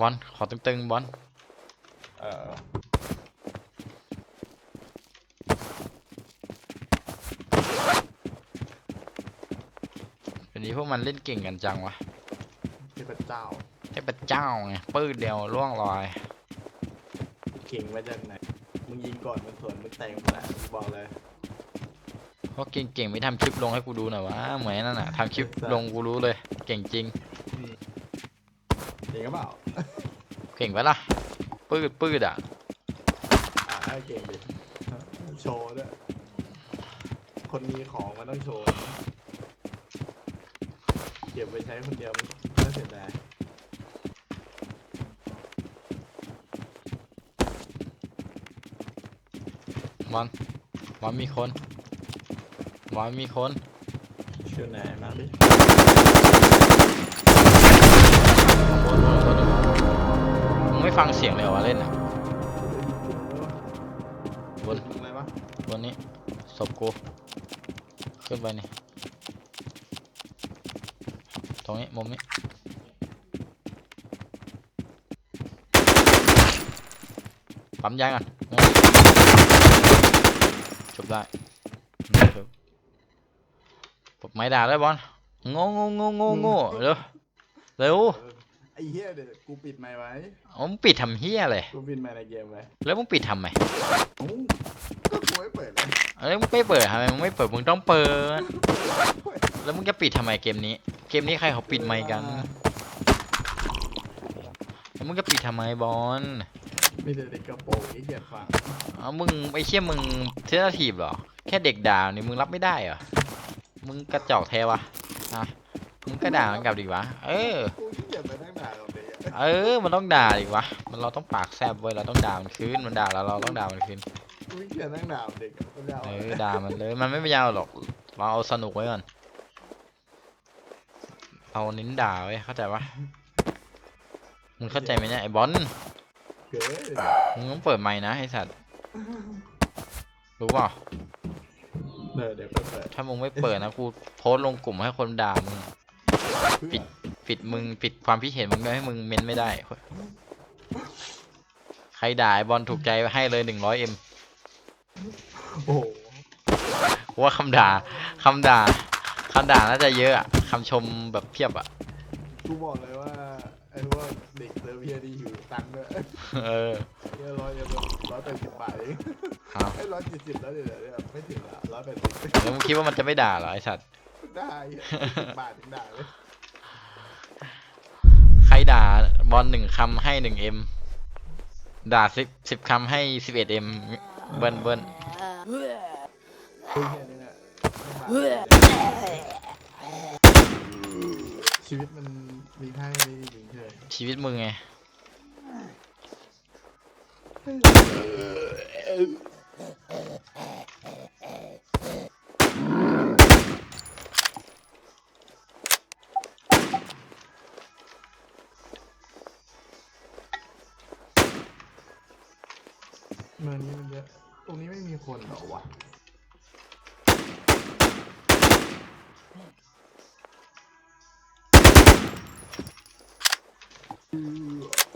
บอลขอตึงๆบอลเออเป็นนี้พวกมันเล่นเก่งกันจังวะเทพเจ้าเทพเจ้าไงปื้ดเดียวล่วงลอย เก่งมาจากไหนมึงยิงก่อนมึงสวนมึงแต่งมาแล้วกูบอกเลย เพราะเก่งๆไม่ทำคลิปลงให้กูดูหน่อยวะเหมือนนั่นน่ะทำคลิปลงกูรู้เลย เก่งจริง เก่งก็เปล่าเก่งปะล่ะ ปื้ดปื้ดอะ อ่าเก่งดิโชว์ด้วยคนมีของมันต้องโชว์เก็บไว้ใช้คนเดียวมันไม่เสียดายบอลบอลมีคนบอลมีคน ชื่อไหนมาดิ บนบนบนมึงไม่ฟังเสียงเลยวะเล่นอะบนอะไรวะบนนี้ศพกูขึ้นไปนี่ตรงนี้มุมนี้ปั๊มยางก่อนจบได้จบปลดไม้ด่าได้บอลโง่โง่โง่โง่โง่เร็วเร็ว ไอ้เหี้ยเดี๋ยวกูปิดไมค์ไว้เอามึงปิดทำเฮียเลย กูปิดไมค์ในเกมไว้แล้วมึงปิดทำไมโอ้ก็กูไม่เปิดเลยแล้วมึงไม่เปิดทำไมมึงไม่เปิดมึงต้องเปิด แล้วมึงจะปิดทำไมเกมนี้ เกมนี้ใครเขาปิดไมค์กันแล้วมึงจะปิดทำไมบอลมีแต่เด็กกระโปรงไอ้เหี้ยฟังเอามึงไอ้เชี่ยมึงเทสทีฟเหรอ แค่เด็กด่านี่มึงรับไม่ได้เหรอ มึงกระจอกแท้วะอะมึงก็ด่ามันกลับดีวะ เออ กู เด็กอะเออ มันต้องด่าดีวะ มันเราต้องปากแซบเว้ย เราต้องด่ามันคืน มันด่าเราเราต้องด่ามันคืนกูขี้เกียจนั่งด่ากับเด็กอะไม่ได้เออด่ามันเลย มันไม่ยาวหรอก เราเอาสนุกไว้ก่อน เอาเน้นด่าไว้เข้าใจปะมึงเข้าใจไหมเนี่ยไอ้บอลเกิดมึงต้องเปิดไมค์นะไอ้สัตว์ รู้เปล่าเดี๋ยวเดี๋ยวก็เปิดถ้ามึงไม่เปิดนะกูโพสต์ลงกลุ่มให้คนด่ามึงปิด ปิดมึงปิดความคิดเห็นมึงไม่ให้มึงเม้นไม่ได้ ใครด่าไอ้บอลถูกใจให้เลยหนึ่งร้อยเอ็มโอ้โหว่าคำด่าคำด่าคำด่าน่าจะเยอะอะคำชมแบบเพียบอะกูบอกเลยว่าไอ้พวกเด็กเซอร์เบียดีอยู่ตังค์ด้วยเออเรียร้อยร้อยแปดสิบบาทเองเอาไอ้ร้อยเจ็ดสิบแล้วเดี๋ยวเดี๋ยวไม่ถึงละร้อยแปดสิบแล้วมึงคิดว่ามันจะไม่ด่าเหรอไอสัตว์ได้สิบบาทถึงด่าเลยใคร ด่าบอลหนึ่งคำให้หนึ่งเอ็มด่าสิบสิบคำให้สิบเอ็ดเอ็มเบิ้ลเบิ้ลคุยแค่นี้เนี่ยชีวิตมันมีค่าแค่นี้จริงๆใช่ไหมชีวิตมึงไง เมืองนี้มันเยอะตรงนี้ไมีคนเหรอวะ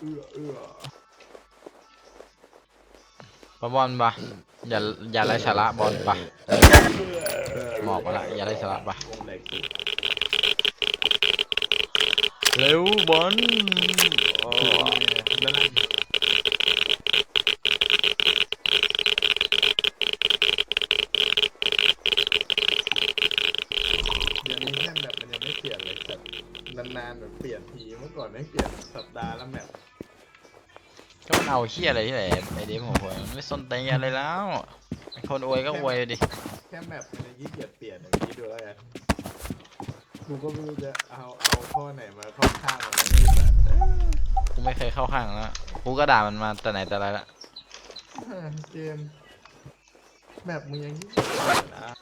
เอื้อเออปะบอลปะอย่าอย่าไร้สาระบอลปะหมอบมาละอย่าไร้สาระปะเร็วบอลโอ้ แล้วนั่นเดี๋ยวนี้แค่แบบมันยังไม่เปลี่ยนเลยแต่นานๆแบบเปลี่ยน ทีเมื่อก่อนไม่เปลี่ยนสัปดาห์ละแมปก็มันเอาเฮียอะไรที่ไหนไอเดมของผมมันไม่สนใจอะไรแล้วไอ้คนอวยก็อวยดิแค่แมปมันยังยี่เกียจเปลี่ยนอย่างนี้ดูแล้วกันกูก็ไม่รู้จะเอาเอาข้อไหนมาเข้าข้างมันไม่ได้แบบกูไม่เคยเข้าข้างแล้วกูก็ด่ามันมาแต่ไหนแต่ไรละเออเกมแมปมึงยังยี่เกียจเปลี่ยนนะ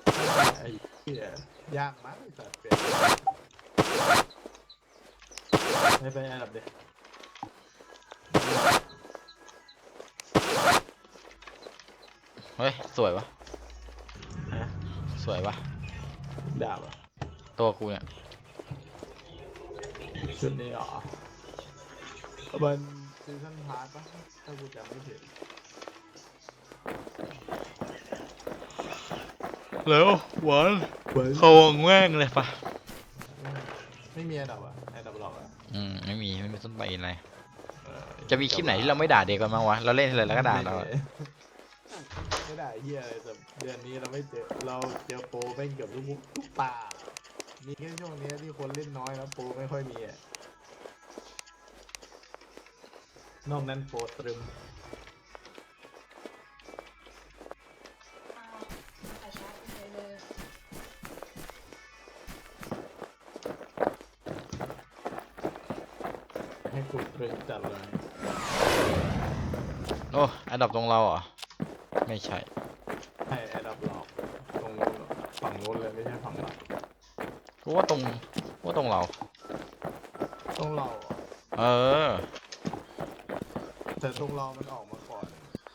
ไอ้เหี้ยยากมากไอ้สัตว์เปลี่ยน ไม่ไปอันดับเด็กเฮ้ย สวยวะ ฮะสวยวะ ดาบอะตัวกูเนี่ย ชุดนี้เหรอเอมันซีซั่นพาร์ทปะถ้ากูจำไม่ผิดแล้วหวานเว้ยเขาวงแว่งเลยปะไม่มีอันดับอะ อันดับหลอกอะอืมไม่มีไม่มีต้นไปอะไรเออจะมีคลิปไหนที่เราไม่ด่าเด็กกันบ้างวะเราเล่นเลยแล้วก็ด่าเราอะไม่ด่าเฮียอะไรแต่เดือนนี้เราไม่เจอเราเจอโปรแม่งเกือบทุกทุกตามีแค่ช่วงเนี้ยที่คนเล่นน้อยแล้วโปรไม่ค่อยมีอะนอกนั้นโปรตรึม โอ้อันดับตรงเราเหรอ ไม่ใช่ให้อันดับหลอกตรงนู้นฝั่งนู้นเลยไม่ใช่ฝั่งเรากูว่าตรงกูว่าตรงเรา ตรงเราอะเออ แต่ตรงเรามันออกมาก่อน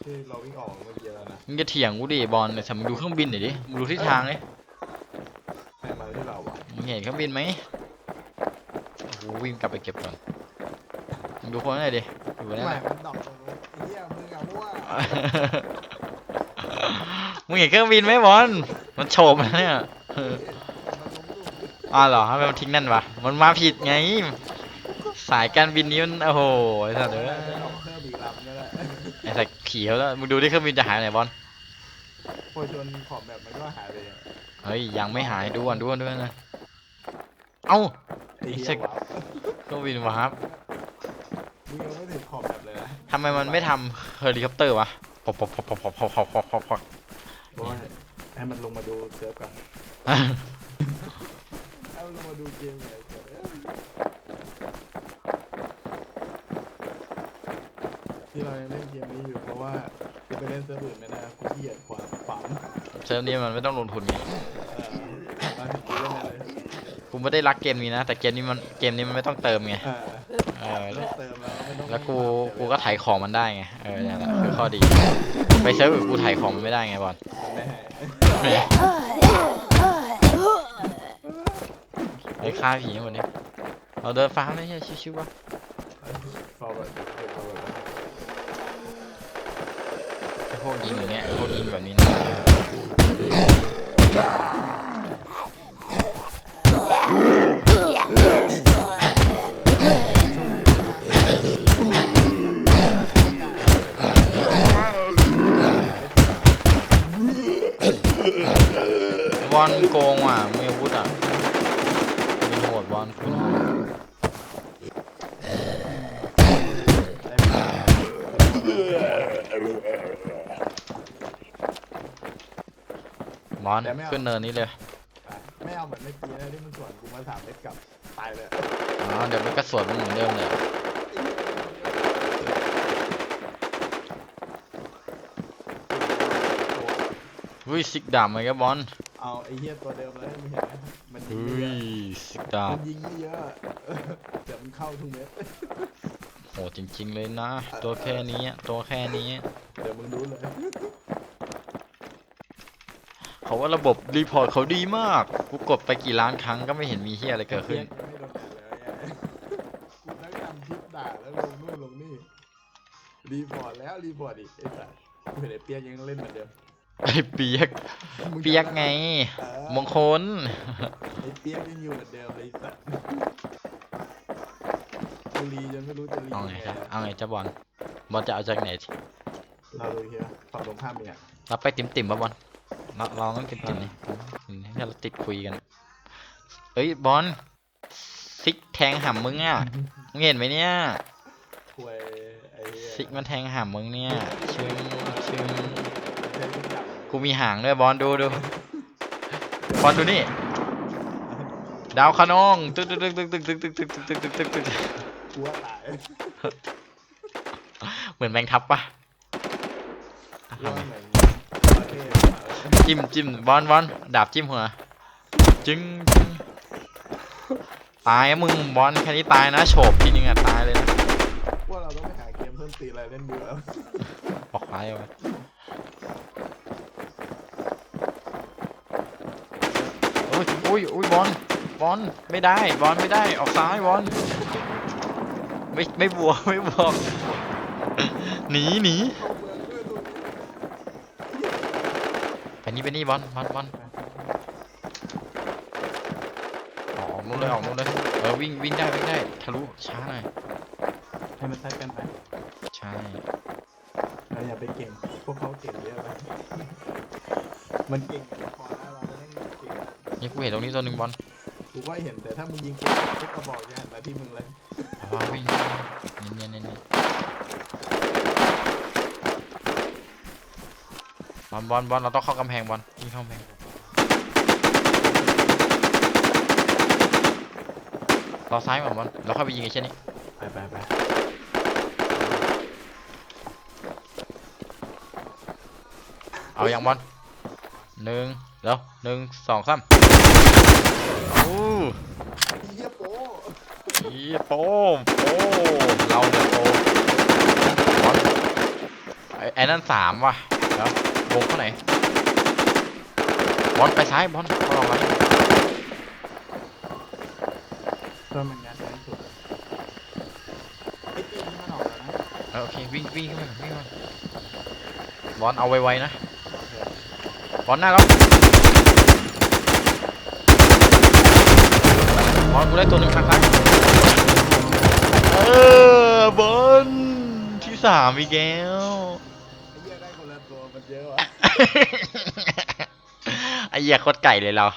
ที่เราวิ่งออกเมื่อกี้แล้วนะมึงจะเถียงกูดิบอลแต่มึงดูเครื่องบินหน่อยดิมึงดูทิศทางดิให้มาที่เราอะมึงเห็นเครื่องบินไหมโอ้โหวิ่งกลับไปเก็บก่อนมึงดูคนหน่อยดิอยู่นั่นไม่น่ะมันดอกตรงนู้นไอ้เหี้ยมึงอะ มั่วมึงเห็นเครื่องบินไหมบอลมันโฉบนะเนี่ยเออมันลงรูปอ้าวเหรอทำไมมันทิ้งนั่นวะ มันมาผิดไง สายการบินนี้มันโอ้โหไอ้สัตว์เอ้ยจะออกเพิ่มอีกลำก็ได้ไอ้สัตว์ขี่เขาแล้ว มึงดูดิเครื่องบินจะหายไปไหนบอลพอชนขอบแบบมันก็หายไปอะเฮ้ยยังไม่หายดูก่อนดูก่อนดูก่อนนะเอ้าไอ้ไอ้เหี้สัยกวับเครื่องบินวะครับ มึงยังไม่ถึงขอบแบบเลยนะทำไมมันไม่ทำเฮลิคอปเตอร์วะปอบปอบปอบปอบปอบปอบปอบปอบปอบปอบโอ้ยให้มันลงมาดูเซิร์ฟก่อนให้มันลงมาดูเกมเลยเอ้ยที่เรายังเล่นเกมนี้อยู่เพราะว่าจะไปเล่นเซิร์ฟอื่นไม่ได้กูเกลียดความฝังเซิร์ฟนี้มันไม่ต้องลงทุนไงเออตอนกูเล่นอะไรกูไม่ได้รักเกมนี้นะ แต่เกมนี้มันเกมนี้มันไม่ต้องเติมไง เออเออไม่ต้องเติม แล้วไม่ต้องแล้วกูกูก็ถ่ายของมันได้ไงเออเนี่ยแหละคือข้อดี ไปเซิร์ฟอื่นกูถ่ายของมันไม่ได้ไงบอลไม่ให้ไอ้ฆ่าผีหมดนี้เราเดินฟ้าไม่ใช่ชิวๆวะ forward forward ไอ้พวกยิงอย่างเงี้ยไอ้พวกยิงแบบนี้นะ บอลขึ้นเนินนี้เลยไม่เอาเหมือนเมื่อกี้นะที่มันสวนกูมาสามเม็ดกลับตายเลยอ๋อเดี๋ยวมันก็สวนมันเหมือนเดิมเลยอุ้ยซิกดาบมันก็บอลเอาไอ้เหี้ยตัวเดิมเลยมึงเห็นไหมมันยิงอุ้ไม่เยยอะซิกดาบมันยิงไม่เยอะเดี๋ยวมันเข้าทุกเม็ดโหจริง ๆ เลยนะ ตัวแค่นี้ตัวแค่นี้เดี๋ยวมึงรู้เลย เขาว่าระบบรีพอร์ตเขาดีมาก กูกดไปกี่ล้านครั้งก็ไม่เห็นมีเฮียอะไรเกิดขึ้นไม่โดนด่าเลยกูทั้งทำคลิปด่าแล้วลงนู่นลงนี่ รีพอร์ตแล้วรีพอร์ตอีกไอ้สัสกูเห็นไอ้เปียกยังเล่นเหมือนเดิมไอ้เปียก มึงจำเปียกไง เออมงคล ไอ้เปียกยังอยู่เหมือนเดิมเลยไอ้สัสกูรีจนไม่รู้จะรีเอาไงยังครับไงเอาไงเจ้าบอล บอลจะเอาจากไหนเราดูเฮียฝั่งตรงข้ามเนี่ยเราไปติ่มติ่มๆปะบอล เราเราต้องติ่มติ่มๆนี่อืมให้เราติดคุยกันเอ้ยบอลซิกแทงหำมึงอะมึงเห็นไหมเนี่ยคุยไอ้เหี้ยซิกมันแทงหำมึงเนี่ยชึงชึงใช้ทุกอย่างกูมีหางด้วยบอลดูดูบอลดูนี่ดาวคะนองตึ๊กตึ๊กตึ๊กตึ๊กตึ๊กตึ๊กตึ๊กตึ๊กตึ๊กตึ๊กตึ๊กตึ๊กกูว่าตายเหมือนแมงทับปะกูว่าเจิ้มจิ้มบอลบอลดาบจิ้มหัวจึงจึงตายอะมึงบอลแค่นี้ตายนะโฉบทีนึงอะตายเลยนะว่าเราต้องไปหาเกมเพิ่มตีอะไรเล่นดูแล้วออกซ้ายเอาไว้อุ้ยอุ้ยอุ้ยบอลบอลไม่ได้บอลไม่ได้ออกซ้ายบอลไม่ไม่บวกไม่บวกหนีหนี เข้าเมืองด้วยตัวนี้ ไป นี่ไปนี่บอลบอลบอลออกออกนู้นเลยออกนู้นเลยเออวิ่งวิ่งได้วิ่งได้ทะลุช้าหน่อยให้มันใช้กันไปใช่เราอย่าไปเก่งพวกเขาเก่งเยอะไปมันเก่งพอแล้วเราไม่ต้องเก่งนี่กูเห็นตรงนี้ตัวหนึ่งบอลกูก็เห็นแต่ถ้ามึงยิงเก่งทุกกระบอกจะหันมาที่มึงเลยเอาว่าวิ่งเนียนเนียนเนียน บอลบอลบอลเราต้องเข้ากำแพงบอลวิ่งเข้ากำแพงรอซ้ายก่อนบอลเราเข้าไปยิงไอ้เช่นนี้ไปไปไปเอาอย่างบอลหนึ่งเดี๋ยวหนึ่งสองสามโอ้เฮียโป้ยโป้มโป้เราเนี่ยโป้บอลไอ้ไอ้นั่นสามว่ะเดี๋ยว วงเข้าไหนบอลไปซ้ายบอลบอลออกมาดิเพิ่มมันงัดได้สุดไอ้ตีนี้มันออกแล้วนะเออโอเควิ่งวิ่งขึ้นมาวิ่งมาบอลเอาไวๆนะโอเคบอลหน้าแล้วบอลกูได้ตัวหนึ่งทางซ้ายเออบอลที่สามอีกแล้วไอ้เหี้ย ไอ้เหี้ยโคตรไก่เลยเรา